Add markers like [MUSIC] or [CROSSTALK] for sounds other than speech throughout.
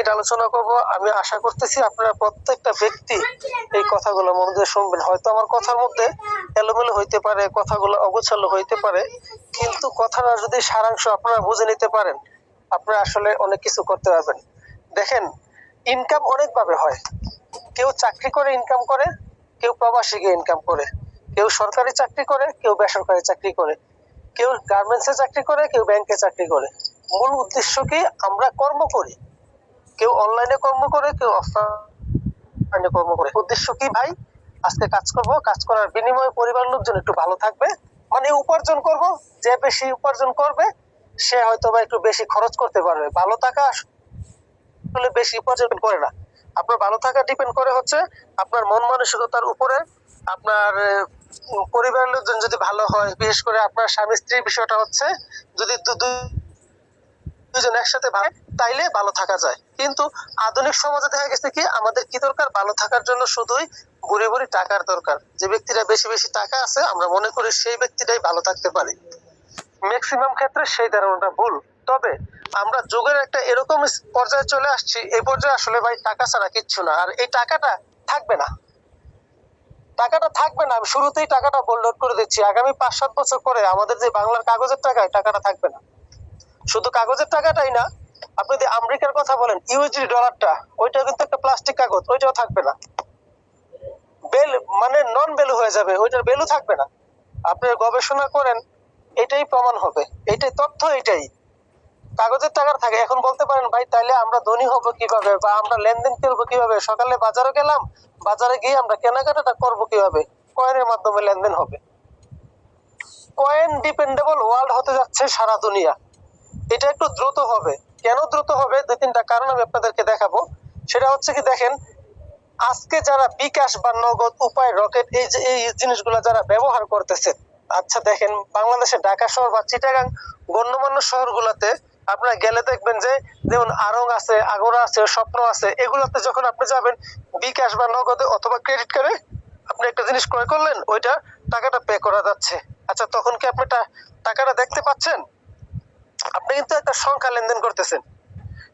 Minute আলোচনা করব। আমি আশা করতেছি আপনারা প্রত্যেকটা ব্যক্তি এই কথাগুলো মন দিয়ে শুনবেন। হয়তো আমার কথার মধ্যে এলোমেলো হইতে পারে, কথাগুলো অগোছালো হইতে পারে, কিন্তু কথাটা যদি সারাংশ আপনারা বুঝে নিতে পারেন, আপনারা আসলে অনেক কিছু করতে পারবেন। দেখেন ইনকাম অনেকভাবে হয়। কেউ চাকরি করে ইনকাম করে, কেউ প্রবাসী গিয়ে ইনকাম করে। কেউ সরকারি চাকরি করে, কেউ বেসরকারি চাকরি করে। কেউ গার্মেন্টসে চাকরি করে, কেউ ব্যাংকে চাকরি করে। মূল উদ্দেশ্য কি? আমরা কর্ম করি। কেউ অনলাইনে কর্ম করে, কেউ অফলাইনে কর্ম করে। উদ্দেশ্য কি ভাই? আজকে কাজ করব, কাজ করার বিনিময়ে পরিবার লোকজন একটু ভালো থাকবে। মানে উপার্জন করব, যে বেশি উপার্জন করবে, সে হয়তো বা একটু বেশি খরচ করতে পারবে। ভালো থাকা আসলে বেশি উপার্জন করে না। আপনার ভালো থাকা ডিপেন্ড করে হচ্ছে আপনার মন মানসিকতার উপরে। আপনার পরিবারের লোকজন যদি ভালো হয়, বিশেষ করে আপনার স্বামী স্ত্রীর বিষয়টা হচ্ছে, যদি দু- দু- দুজন একসাথে তাইলে ভালো থাকা যায়। কিন্তু আধুনিক সমাজে দেখা গেছে কি, আমাদের কি দরকার? ভালো থাকার জন্য শুধুই বুড়ি বুড়ি টাকার দরকার। যে ব্যক্তিরা বেশি বেশি টাকা আছে, আমরা মনে করি সেই ব্যক্তিটাই ভালো থাকতে পারে। ম্যাক্সিমাম ক্ষেত্রে সেই ধারণাটা ভুল। তবে আমরা যুগের একটা এরকম পর্যায়ে চলে আসছি, এই পর্যায়ে আসলে ভাই টাকা ছাড়া কিচ্ছু না। আর এই টাকাটা থাকবে না। টাকাটা থাকবে না। আমি শুরুতেই টাকাটা বোল্ড করে দিচ্ছি। আগামী পাঁচ সাত বছর পরে আমাদের যে বাংলার কাগজের টাকা টাকাটা থাকবে না। শুধু কাগজের টাকাটাই না, আপনি যদি আমেরিকার কথা বলেন ইউএসডি ডলারটা ওইটাও কিন্তু একটা প্লাস্টিক কাগজ, ওইটাও থাকবে না। বেল মানে নন ভ্যালু হয়ে যাবে, ওইটার ভ্যালু থাকবে না। আপনি গবেষণা করেন, এটাই প্রমাণ হবে। এটাই তথ্য, এটাই। কাগজের টাকার থাকে, এখন বলতে পারেন, ভাই, তাইলে আমরা ধনী হব কীভাবে? বা আমরা লেনদেন করব কীভাবে? সকালে বাজারে গেলাম, বাজারে গিয়ে আমরা কেনাকাটাটা করব কীভাবে? কয়েনের মাধ্যমে লেনদেন হবে। কয়েন ডিপেন্ডেবল ওয়ার্ল্ড হতে যাচ্ছে সারা দুনিয়া। এটা একটু দ্রুত হবে। কেন দ্রুত হবে? দুই তিনটা কারণ আমি আপনাদেরকে দেখাবো। সেটা হচ্ছে কি, দেখেন, আজকে যারা বিকাশ বা নগদ উপায় রকেট, এই যে, এই জিনিসগুলো যারা ব্যবহার করতেছে আচ্ছা দেখেন, বাংলাদেশে ঢাকা শহর বা চিটাগাং গণ্যমান্য শহরগুলোতে আপনারা গেলে দেখবেন যে, যেমন আরং আছে, আগরা আছে, স্বপ্ন আছে, এগুলোতে যখন আপনি যাবেন, বিকাশ বা নগদে অথবা ক্রেডিট কার্ডে আপনি একটা জিনিস ক্রয় করলেন, ওইটা টাকাটা পে করা যাচ্ছে। আচ্ছা তখন কি আপনি টাকাটা দেখতে পাচ্ছেন? আপনি কিন্তু একটা সংখ্যা লেনদেন করতেছেন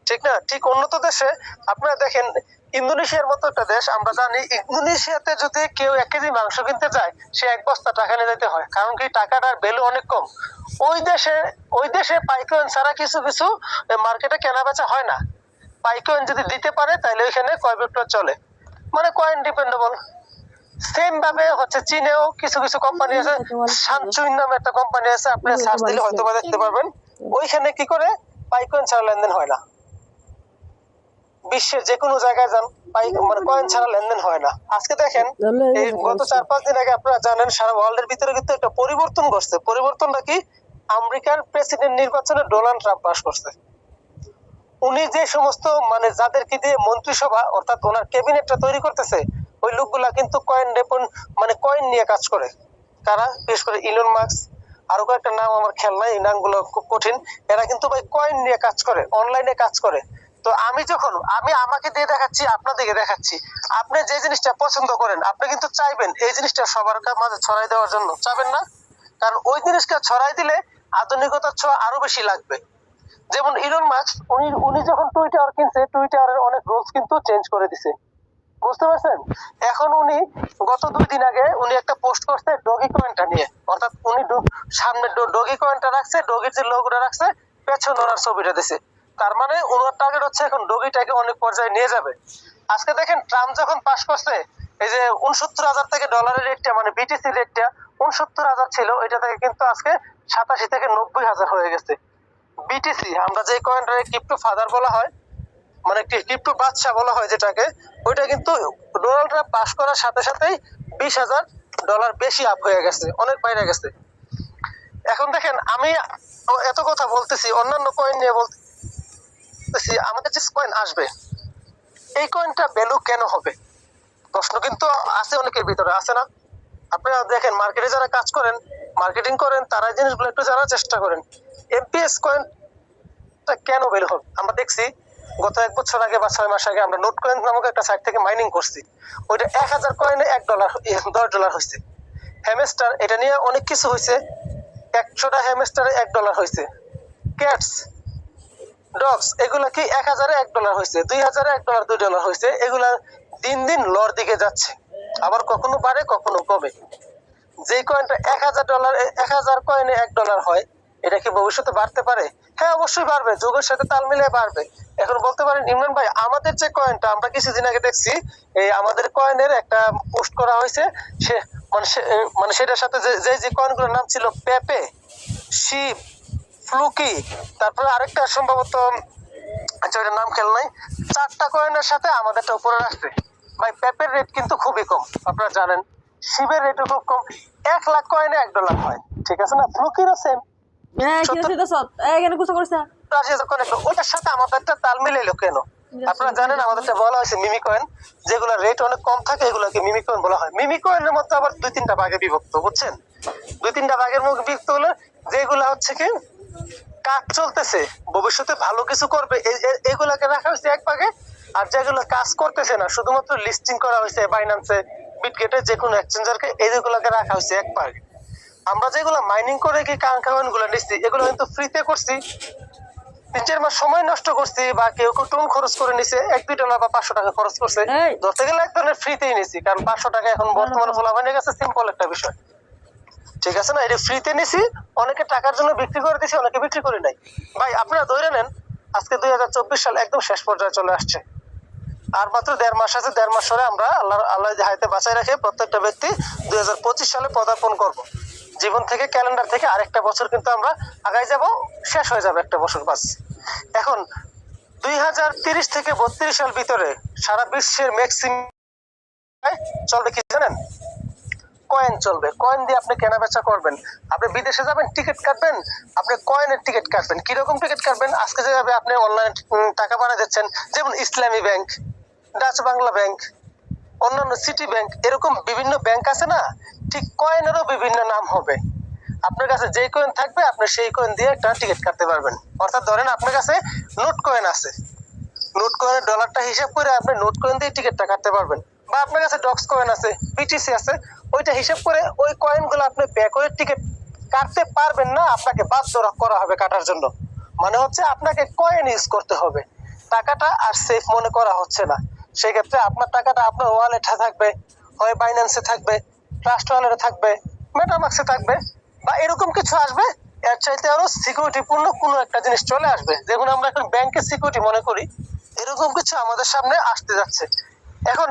ঠিক না ঠিক উন্নত দেশে আপনারা দেখেন ইন্দোনেশিয়ার মতো একটা দেশ আমরা জানি ইন্দোনেশিয়াতে যদি কেউ এক কেজি মাংস কিনতে যায় সে এক বস্তা টাকা নিয়ে যেতে হয় কারণ কি টাকাটার ভ্যালু অনেক কম ওই দেশে ওই দেশে পাইকয়েন ছাড়া কিছু কিছু মার্কেটে কেনা বেচা হয় না পাইকয়েন যদি দিতে পারে তাহলে ওইখানে কয় বিক্রয় চলে মানে কয়েন ডিপেন্ডেবল সেম ভাবে হচ্ছে চীনেও কিছু কিছু কোম্পানি আছে সানচুইন নামে একটা কোম্পানি আছে আপনি সার্চ দিলে হয়তো দেখতে পারবেন ওইখানে কি করে? পাইকয়েন ছাড়া লেনদেন হয় না। বিশ্বের যে কোনো জায়গায় যান পাই মানে কয়েন ছাড়া লেনদেন হয় না। আজকে দেখেন এই গত চার পাঁচ দিন আগে আপনারা জানেন সারা ওয়ার্ল্ডের ভিতরে কিন্তু একটা পরিবর্তন ঘটছে। পরিবর্তনটা কি? আমেরিকার প্রেসিডেন্ট নির্বাচনে ডোনাল্ড ট্রাম্প পাস করছে। উনি যে সমস্ত মানে যাদেরকে দিয়ে মন্ত্রিসভা অর্থাৎ ওনার ক্যাবিনেটটা তৈরি করতেছে ওই লোকগুলা কিন্তু কয়েন রেপন মানে কয়েন নিয়ে কাজ করে। কারা? বিশেষ করে ইলন মার্কস আরও কয়েকটা নাম আমার খেয়াল নাই, এই নামগুলো খুব কঠিন। এরা কিন্তু ভাই কয়েন নিয়ে কাজ করে অনলাইনে কাজ করে। তো আমি যখন, আমি আমাকে দিয়ে দেখাচ্ছি, আপনাদেরকে দেখাচ্ছি। আপনি যে জিনিসটা পছন্দ করেন, আপনি কিন্তু চাইবেন এই জিনিসটা সবার মাঝে ছড়াই দেওয়ার জন্য। চাবেন না? কারণ ওই জিনিসটা ছড়াই দিলে আধুনিকতার ছোঁয়া আরও বেশি লাগবে। যেমন ইলন মাস্ক উনি উনি যখন টুইটার কিনছে টুইটারের অনেক রুলস কিন্তু চেঞ্জ করে দিছে। বুঝতে পারছেন? এখন উনি, গত দুই দিন আগে উনি একটা পোস্ট করছে ডগি কয়েনটা নিয়ে অর্থাৎ উনি ডো- সামনে ডগি কয়েনটা রাখছে, ডগির যে লোগোটা রাখছে, পেছনে ওনার ছবিটা দিছে। তার মানে ওনার টার্গেট হচ্ছে এখন ডগিটাকে অনেক পর্যায়ে নিয়ে যাবে। আজকে দেখেন, ট্রাম্প যখন পাশ করছে, এই যে উনসত্তর হাজার থেকে ডলারের রেটটা মানে বিটিসি রেটটা উনসত্তর হাজার ছিল এটা থেকে কিন্তু আজকে সাতাশি থেকে নব্বই হাজার হয়ে গেছে। বিটিসি আমরা যে কয়েনটাকে ক্রিপ্টো ফাদার বলা হয় মানে ক্রিপ্টো বাদশা বলা হয় যেটাকে, ওইটা কিন্তু ডোনাল্ড ট্রাম্প পাশ করার সাথে সাথেই বিশ হাজার ডলার বেশি আপ হয়ে গেছে, অনেক বাইরে গেছে। এখন দেখেন, আমি এত কথা বলতেছি, অন্যান্য কয়েন নিয়ে বলতেছি, আমাদের যে কয়েন আসবে, এই কয়েনটা ভ্যালু কেন হবে? প্রশ্ন কিন্তু আছে অনেকের ভিতরে, আছে না? আপনারা দেখেন মার্কেটে যারা কাজ করেন মার্কেটিং করেন, তারা জিনিসগুলো একটু জানার চেষ্টা করেন এমপিএস কয়েনটা কেন ভ্যালু হবে? আমরা দেখছি, গত এক বছর আগে বা ছয় মাস আগে আমরা নোট কয়েন নামক একটা সাইট থেকে মাইনিং করছি, ওইটা এক হাজার কয়েনে এক ডলার দশ ডলার হয়েছে হ্যামেস্টার এটা নিয়ে অনেক কিছু হয়েছে একশোটা হ্যামেস্টারে এক ডলার হয়েছে ক্যাটস ডগস এগুলা কি এক হাজারে এক ডলার হয়েছে দুই হাজারে এক ডলার দুই ডলার হয়েছে এগুলা দিন দিন লর দিকে যাচ্ছে। আবার কখনো বাড়ে, কখনো কমে। যে কয়েনটা এক হাজার ডলার এক হাজার কয়েনে এক ডলার হয়, এটা কি ভবিষ্যতে বাড়তে পারে? হ্যাঁ অবশ্যই বাড়বে। যুগের সাথে তাল মিলিয়ে বাড়বে। এখন বলতে পারেন, ইমরান ভাই, আমাদের যে কয়েনটা আমরা কিছুদিন আগে দেখছি, এই আমাদের কয়েনের একটা পোস্ট করা হয়েছে, সে মানে মানে সেটার সাথে যে যে কয়েনগুলোর নাম ছিল পেপে শিপ ফ্লুকি তারপরে আরেকটা সম্ভবত আচ্ছা নাম খেয়াল নাই চারটা কয়েনের সাথে আমাদেরটা উপরে রাখছে ভাই পেপের রেট কিন্তু খুবই কম আপনারা জানেন। শিবের রেটও খুব কম এক লাখ কয়েনে এক ডলার হয় ঠিক আছে না? ফ্লুকিরও সেম হ্যাঁ কি সত্তর- হচ্ছে তো এখানে গুছা করছে আশি হাজার কয়েন একটা- ওটার সাথে আমাদেরটা তাল মিলাইলো কেন? আপনারা জানেন আমাদেরটা বলা হয়েছে মিমি কয়েন যেগুলো রেট অনেক কম থাকে এগুলোকে মিমি কয়েন বলা হয়। মিমি কয়েনের মধ্যে আবার দুই তিনটা ভাগে বিভক্ত বুঝছেন? দুই তিনটা ভাগের মধ্যে বিভক্ত হলে যেগুলো হচ্ছে কি কাজ চলতেছে ভবিষ্যতে ভালো কিছু করবে এগুলাকে রাখা হয়েছে এক ভাগে আর যেগুলো কাজ করতেছে না শুধুমাত্র লিস্টিং করা হয়েছে বাইন্যান্সে বিটগেটে যে কোনো এক্সচেঞ্জারকে এইগুলোকে রাখা হয়েছে এক ভাগে। আমরা যেগুলো মাইনিং করে কি কাঙ্কাওয়ানগুলো নিচ্ছি এগুলো কিন্তু ফ্রিতে করছি তিন চার মাস সময় নষ্ট করছি বা কেউ কেউ টোন খরচ করে নিছে এক দুই ডলার বা পাঁচশো টাকা খরচ করছে। ধরতে গেলে এক ধরনের ফ্রিতেই নিছি কারণ পাঁচশো টাকা এখন বর্তমানে ফোলা হয়ে সিম্পল একটা বিষয়। ঠিক আছে না? এটা ফ্রিতে নিছি অনেকে টাকার জন্য বিক্রি করে দিছি অনেকে বিক্রি করি নাই। ভাই আপনারা ধরে নেন আজকে দুই হাজার চব্বিশ সাল একদম শেষ পর্যায়ে চলে আসছে। আর মাত্র দেড় মাস আছে দেড় মাস পরে আমরা আল্লাহ আল্লাহ হাইতে বাঁচাই রাখে প্রত্যেকটা ব্যক্তি দুই হাজার পঁচিশ সালে পদার্পণ করব। জীবন থেকে ক্যালেন্ডার থেকে আরেকটা বছর কিন্তু আমরা আগাই যাব শেষ হয়ে যাবে একটা বছর বাস। এখন দুই হাজার তিরিশ থেকে বত্রিশ সাল ভিতরে সারা বিশ্বের ম্যাক্সিমাম চলবে কি জানেন? কয়েন চলবে। কয়েন দিয়ে আপনি কেনা বেচা করবেন। আপনি বিদেশে যাবেন টিকিট কাটবেন, আপনি কয়েনের টিকিট কাটবেন। কীরকম টিকিট কাটবেন? আজকে যেভাবে আপনি অনলাইন টাকা বানিয়ে দিচ্ছেন, যেমন Islami bank, Dutch Bangla bank, অন্যান্য সিটি ব্যাংক, এরকম বিভিন্ন ব্যাংক আছে না? ঠিক কয়েনেরও বিভিন্ন নাম হবে। আপনার কাছে যেই কয়েন থাকবে, আপনি সেই কয়েন দিয়ে একটা টিকিট কাটতে পারবেন। অর্থাৎ ধরেন আপনার কাছে নোট কয়েন আছে। নোট কয়েনের ডলারটা হিসাব করে আপনি নোট কয়েন দিয়ে টিকিটটা কাটতে পারবেন। বা আপনার কাছে ডক্স কয়েন আছে বিটিসি আছে, ওইটা হিসাব করে ওই কয়েনগুলো আপনি পে করে টিকিট কাটতে পারবেন না, আপনাকে বাধ্য করা হবে কাটার জন্য। মানে হচ্ছে আপনাকে কয়েন ইউজ করতে হবে। টাকাটা আর সেফ মনে করা হচ্ছে না। সেক্ষেত্রে আপনার টাকাটা আপনার ওয়ালেটে থাকবে, হয় বাইন্যান্সে থাকবে ট্রাস্ট ওয়ালেটে থাকবে মেটামাক্সে থাকবে। বা এরকম কিছু আসবে, এর চাইতে আরও সিকিউরিটি পূর্ণ কোনো একটা জিনিস চলে আসবে। যেমন আমরা এখন ব্যাংকের সিকিউরিটি মনে করি, এরকম কিছু আমাদের সামনে আসতে যাচ্ছে। এখন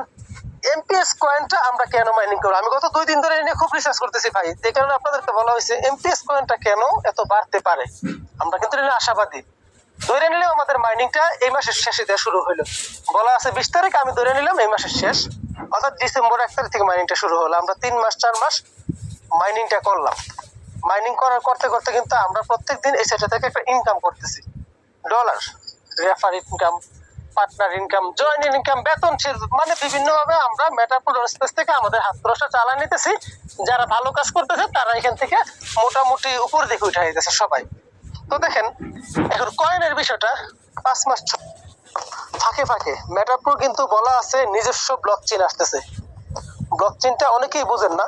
এমপিএস কয়েনটা আমরা কেন মাইনিং করব? আমি গত দুই দিন ধরে নিয়ে খুব রিসার্চ করতেছি ভাই। যে কারণে আপনাদেরকে বলা হয়েছে এমপিএস কয়েনটা কেন এত বাড়তে পারে? আমরা কিন্তু আশাবাদী। ধরে নিলেও আমাদের মাইনিংটা এই মাসের শেষে দেওয়া শুরু হলো। বলা আছে বিশ তারিখ, আমি ধরে নিলাম এই মাসের শেষ। অর্থাৎ ডিসেম্বর এক তারিখ থেকে মাইনিংটা শুরু হলো। আমরা তিন মাস, চার মাস মাইনিংটা করলাম। মাইনিং করার করতে করতে কিন্তু আমরা প্রত্যেক দিন এই সাইটটা থেকে একটা ইনকাম করতেছি। Dollar refer income partner income joint income বেতন মানে বিভিন্নভাবে আমরা মেটাপুর স্পেস থেকে আমাদের হাত খরচটা চালা নিতেছি। যারা ভালো কাজ করতেছে, তারা এখান থেকে মোটামুটি উপর দিকে উঠে যেতেছে সবাই। তো দেখেন, এখন কয়েনের বিষয়টা পাঁচ মাস ফাঁকে ফাঁকে মেটাপুর কিন্তু বলা আছে নিজস্ব ব্লক চেন আসতেছে ব্লক অনেকেই বুঝেন না।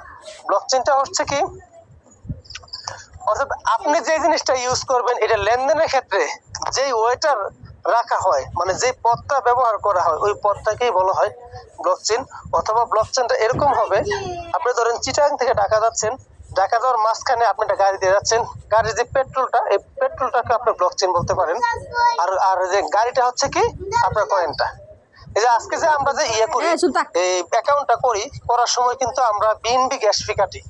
ব্লক চেনটা হচ্ছে কি অর্থাৎ আপনি যে জিনিসটা ইউজ করবেন এটা লেনদেনের ক্ষেত্রে যেই ওয়েটার রাখা হয় মানে যে পথটা ব্যবহার করা হয় ওই পথটাকেই বলা হয় ব্লকচেন অথবা ব্লকচেনটা এরকম হবে। আপনি ধরেন চিটাং থেকে ঢাকা যাচ্ছেন ঢাকা যাওয়ার মাঝখানে আপনি একটা গাড়ি দিয়ে যাচ্ছেন। গাড়ির যে পেট্রোলটা এই পেট্রোলটাকে আপনি ব্লকচেন বলতে পারেন। আর আর যে গাড়িটা হচ্ছে কি আপনার কয়েনটা এই যে আজকে যে আমরা যে ইয়ে করি এই এই অ্যাকাউন্টটা করি করার সময় কিন্তু আমরা বিএনবি গ্যাস ফি কাটি।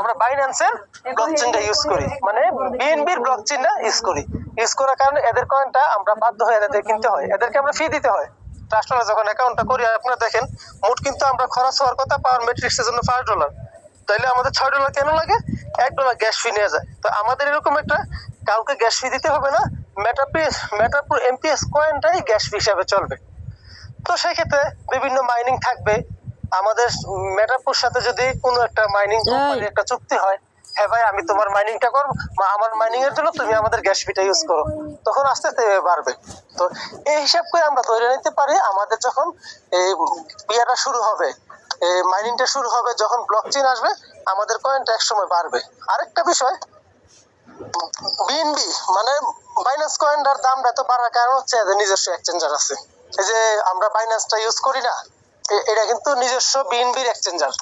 আমরা। বাইন্যান্সের ব্লকচেনটা ইউজ করি। মানে বিএনবির ব্লকচেনটা ইউজ করি। ইউজ করার কারণে এদের কয়েনটা আমরা বাধ্য হয়ে এদের কিনতে হয়। এদেরকে আমরা ফি দিতে হয়। যখন অ্যাকাউন্টটা করি আপনারা দেখেন মোট কিন্তু আমরা খরচ হওয়ার কথা পাওয়ার মেট্রিক্সের জন্য পাঁচ ডলার তাইলে আমাদের ছয় ডলার কেন লাগে? এক ডলার গ্যাস ফি নিয়ে যায়। তো আমাদের এরকম একটা কাউকে গ্যাস ফি দিতে হবে না। মেটাপিএস মেটাপুর এমপিএস কয়েনটাই গ্যাস ফি হিসাবে চলবে। তো সেই ক্ষেত্রে বিভিন্ন মাইনিং থাকবে। আমাদের মেটাপুর সাথে যদি কোনো একটা মাইনিং কোম্পানির একটা চুক্তি হয় হ্যাঁ ভাই আমি তোমার মাইনিংটা করব আমার মাইনিং এর জন্য তুমি আমাদের গ্যাস ফিটা ইউজ করো। তখন আস্তে আস্তে বাড়বে। তো এই হিসাব করে আমরা ধরে নিতে পারি আমাদের যখন এই ইয়েটা শুরু হবে এই মাইনিংটা শুরু হবে যখন ব্লক চেন আসবে আমাদের কয়েনটা এক সময় বাড়বে। আরেকটা বিষয় বিএনবি মানে বাইন্যান্স কয়েনটার দামটা তো বাড়ার কারণ হচ্ছে নিজস্ব এক্সচেঞ্জার আছে। এই যে আমরা বাইন্যান্সটা ইউজ করি না এটা কিন্তু নিজস্ব বিএনবির এক্সচেঞ্জার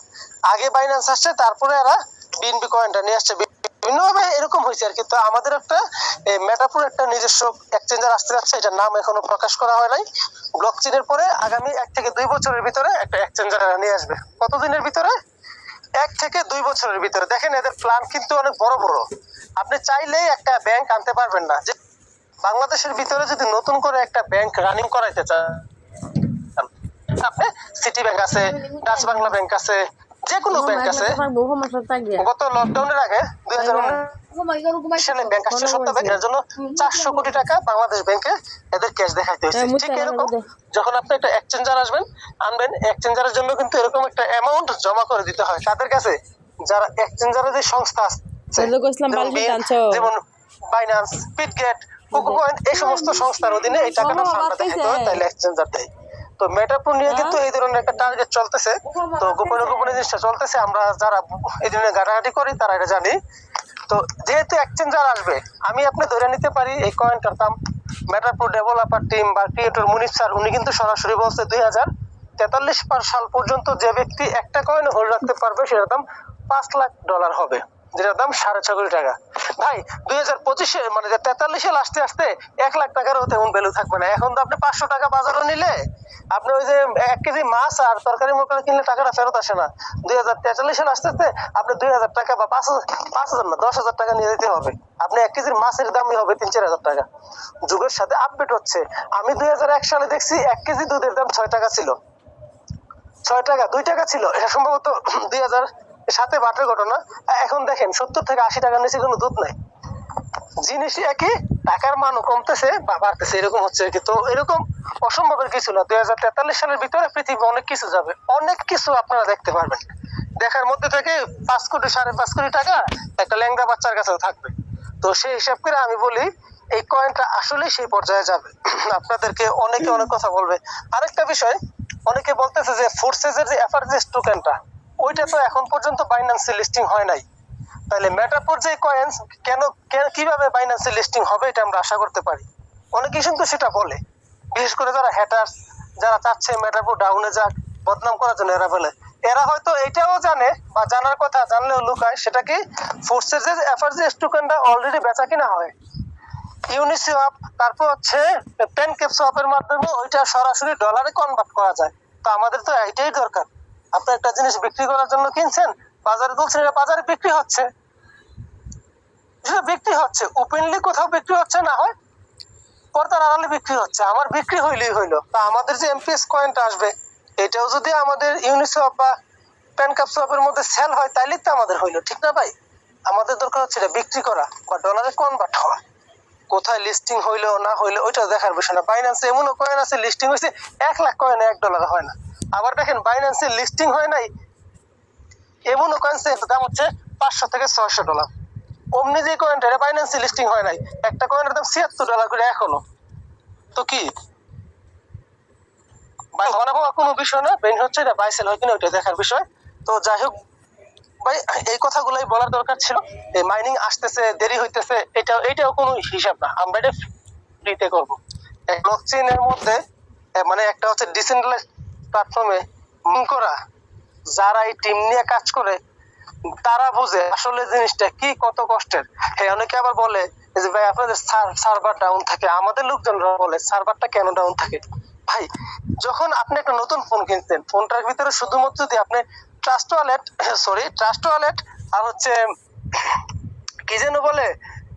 আগে বাইন্যান্স আসছে, তারপরে এরা বিএনবি কয়েনটা নিয়ে আসছে। বিভিন্নভাবে এরকম হয়েছে আর কি। তো আমাদের একটা মেটাপুর একটা নিজস্ব এক্সচেঞ্জার আসতে যাচ্ছে, এটার নাম এখনও প্রকাশ করা হয় নাই। ব্লক চেনের পরে আগামী এক থেকে দুই বছরের ভিতরে একটা এক্সচেঞ্জার নিয়ে আসবে। কতদিনের ভিতরে? এক থেকে দুই বছরের ভিতরে। দেখেন এদের প্ল্যান কিন্তু অনেক বড় বড়। আপনি চাইলেই একটা ব্যাংক আনতে পারবেন না। যে বাংলাদেশের ভিতরে যদি নতুন করে একটা ব্যাংক রানিং করাইতে চান আপনি সিটি ব্যাংক আছে ডাচ বাংলা ব্যাংক আছে যে কোনো ব্যাংক আছে। গত লকডাউনের আগে দুই হাজার সালে ব্যাংক আসছে সত্য ব্যাংকের জন্য চারশো কোটি টাকা বাংলাদেশ ব্যাংকে এদের ক্যাশ দেখাইতে হয়েছে। হ্যাঁ, ঠিক এরকম যখন আপনি একটা এক্সচেঞ্জার আসবেন আনবেন এক্সচেঞ্জারের জন্য কিন্তু এরকম একটা অ্যামাউন্ট জমা করে দিতে হয়। কাদের কাছে? যারা এক্সচেঞ্জারের যে সংস্থা আছে যেমন বাইন্যান্স পিটগেট কোকোকয়েন এই সমস্ত সংস্থার অধীনে এই টাকাটা ফান্ডা হয় তাইলে এক্সচেঞ্জার দেয় তো মেটাপ্রো নিয়ে কিন্তু এই ধরনের একটা টার্গেট চলতেছে। তো গোপনে গোপনে জিনিসটা। চলতেছে আমরা যারা এই ধরনের ঘাটাঘাটি করি তারা এটা জানি। তো যেহেতু এক্সচেঞ্জার আসবে আমি আপনি ধরে নিতে পারি এই কয়েনটার দাম মেটাপ্রো ডেভেলপার টিম বা ক্রিয়েটর মুনিফ স্যার উনি কিন্তু সরাসরি বলছে দুই হাজার তেতাল্লিশ সাল পর্যন্ত যে ব্যক্তি একটা কয়েন হোল্ড রাখতে পারবে সেটার দাম পাঁচ লাখ ডলার হবে। যেটার দাম সাড়ে ছ কোটি টাকা। ভাই, দুই হাজার পঁচিশে মানে তেতাল্লিশে আসতে আসতে এক লাখ টাকারও তেমন ভ্যালু থাকবে না। এখন তো আপনি পাঁচশো টাকা বাজারও নিলে, আপনি ওই যে এক কেজি মাছ আর তরকারি মরকারি কিনলে টাকাটা ফেরত আসে না। দুই হাজার তেতাল্লিশ আসতে আসতে আপনি দুই হাজার টাকা বা পাঁচ হাজার পাঁচ হাজার না, দশ হাজার টাকা নিয়ে যেতে হবে। আপনি এক কেজির মাছের দামই হবে তিন, চার হাজার টাকা। যুগের সাথে আপডেট হচ্ছে। আমি দুই হাজার এক সালে দেখছি এক কেজি দুধের দাম ছয় টাকা ছিল। ছয় টাকা, দুই টাকা ছিল। এটা সম্ভবত দুই হাজার সাতে বাটের ঘটনা। এখন দেখেন, সত্তর থেকে আশি টাকার নিচে কোনো দুধ নাই। জিনিস একই, টাকার মানও কমতেছে বা বাড়তেছে, এরকম হচ্ছে আর কি। তো এরকম অসম্ভবের কিছু না। দুই হাজার তেতাল্লিশ সালের ভিতরে পৃথিবী অনেক কিছু যাবে। অনেক কিছু আপনারা দেখতে পারবেন। দেখার মধ্যে থেকে পাঁচ কোটি, সাড়ে পাঁচ কোটি টাকা একটা ল্যাংদা বাচ্চার কাছেও থাকবে। তো সেই হিসাব করে আমি বলি, এই কয়েনটা আসলে সেই পর্যায়ে যাবে। [CLEARS THROAT] আপনাদেরকে অনেকে অনেক কথা বলবে। আরেকটা বিষয়, অনেকে বলতেছে যে ফোর্সেসের যে এফআরজেস টোকেনটা ওইটা তো এখন পর্যন্ত বাইন্যান্সে লিস্টিং হয় নাই। তাহলে মেটাপোর যে কয়েন্স কেন কীভাবে বাইন্যান্সে লিস্টিং হবে এটা আমরা আশা করতে পারি। অনেকেই কিন্তু সেটা বলে। বিশেষ করে যারা হ্যাটার্স যারা চাচ্ছে মেটাপোর ডাউনে যাক, বদনাম করার জন্য এরা বলে। এরা হয়তো এটাও জানে বা জানার কথা জানলেও লুকায়, সেটা কি ফোর্সের যে এফআরজিএস টোকেনটা অলরেডি বেচা কিনা হয়। ইউনিসোয়াপ তারপর হচ্ছে পেন ক্যাপ সোয়াপের মাধ্যমে ওইটা সরাসরি ডলারে কনভার্ট করা যায়। তো আমাদের তো এটাই দরকার। আপনি একটা জিনিস বিক্রি করার জন্য কিনছেন, বাজারে তুলছেন এটা বাজারে বিক্রি হচ্ছে। বিক্রি হচ্ছে ওপেনলি কোথাও বিক্রি হচ্ছে না হয়, পর্দার আড়ালে বিক্রি হচ্ছে। আমার বিক্রি হইলেই হইল। তা আমাদের যে এমপিএস কয়েনটা আসবে, এটাও যদি আমাদের ইউনিসোয়াপ বা প্যান মধ্যে সেল হয়, তাইলেই তো আমাদের হইল, ঠিক না ভাই? আমাদের দরকার হচ্ছে এটা বিক্রি করা, বা ডলারে কনভার্ট হওয়া কোথায় লিস্টিং হইল, না হইল, ওইটা দেখার বিষয় না। বাইন্যান্সে এমনও কয়েন আছে লিস্টিং হয়েছে এক লাখ কয়েন এক ডলার হয় না। আবার দেখেন বাইন্যান্সে লিস্টিং হয় নাই। এমনও কয়েন্সে দাম হচ্ছে পাঁচশো থেকে ছয়শো ডলার অমনি যে কয়েনটা এটা বাইন্যান্সে লিস্টিং হয় নাই। একটা কয়েনের দাম ছিয়াত্তর ডলার করে এখনও। তো কি? হওয়া কোনো বিষয় না। মেন হচ্ছে এটা বাইসেল হয় কিনা ওইটা দেখার বিষয়। তো যাই হোক, ভাই, এই কথাগুলোই বলার দরকার ছিল। এই মাইনিং আসতেছে, দেরি হইতেছে এটা এটাও কোনো হিসাব না। আমরা এটা ফ্রিতে করব। ব্লক চেইনের মধ্যে মানে একটা হচ্ছে ডিসেন্ট্রালাইজ প্ল্যাটফর্মে করা যারা এই টিম নিয়ে কাজ করে, তারা বুঝে আসলে জিনিসটা কি, কত কষ্টের। হ্যাঁ অনেকে আবার বলে যে ভাই, আপনাদের সার্ভার ডাউন থাকে। আমাদের লোকজনরা বলে সার্ভারটা কেন ডাউন থাকে? ভাই, যখন আপনি একটা নতুন ফোন কিনতেন ফোনটার ভিতরে শুধুমাত্র যদি আপনি Trust Wallet sorry Trust Wallet আর হচ্ছে, কি যেন বলে,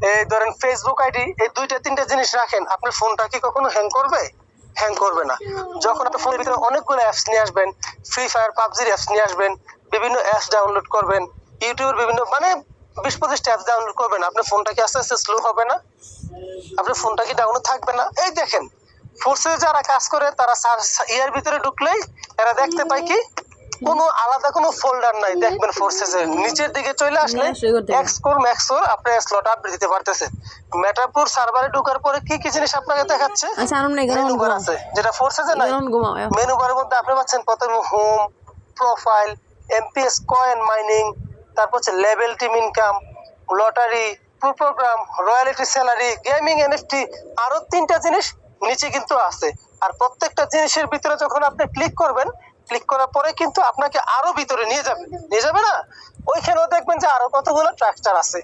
এই ধরেন ফেসবুক আইডি এই দুইটা, তিনটা জিনিস রাখেন, আপনার ফোনটা কি কখনো হ্যাং করবে? হ্যাং করবে না। যখন আপনি ফোনের ভিতরে অনেকগুলো অ্যাপস নিয়ে আসবেন ফ্রি ফায়ার পাবজির অ্যাপস নিয়ে আসবেন, বিভিন্ন অ্যাপস ডাউনলোড করবেন ইউটিউবের বিভিন্ন মানে বিশ পঁচিশটা অ্যাপস ডাউনলোড করবেন, আপনার ফোনটা কি আস্তে আস্তে স্লো হবে না? আপনার ফোনটা কি ডাউনলোড থাকবে না? এই দেখেন ফোর্সে যারা কাজ করে, তারা ইয়ার ভিতরে ঢুকলেই এরা দেখতে পায় কি কোনো আলাদা কোনো ফোল্ডার নাই দেখবেন ফোর্সেস এর। নিচের দিকে চলে আসলে সে করতে পারে। এক্সকোর ম্যাক্সোর আপনি স্লট আপডেট দিতে পারতেছে। মেটাপুর সার্ভারে ঢোকার পরে কি কি জিনিস আপনাকে দেখাচ্ছে? আচ্ছা মেনু বার আছে যেটা ফোর্সেসে নাই। মেনু বারের মধ্যে আপনি পাচ্ছেন প্রথমে home profile MPS coin mining তারপর হচ্ছে level team income lottery pro program royalty salary gaming NFT আরও তিনটা জিনিস নিচে কিন্তু আছে। আর প্রত্যেকটা জিনিসের ভিতরে যখন আপনি ক্লিক করবেন ক্লিক করার পরে কিন্তু আপনাকে আরও ভিতরে নিয়ে যাবে। নিয়ে যাবে না? ওইখানেও দেখবেন যে আরও কতগুলো ট্রাকচার আছে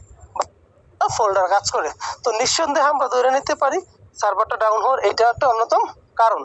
ফোল্ডার কাজ করে। তো নিঃসন্দেহে আমরা ধরে নিতে পারি সার্ভারটা ডাউন হওয়ার এটা একটা অন্যতম কারণ।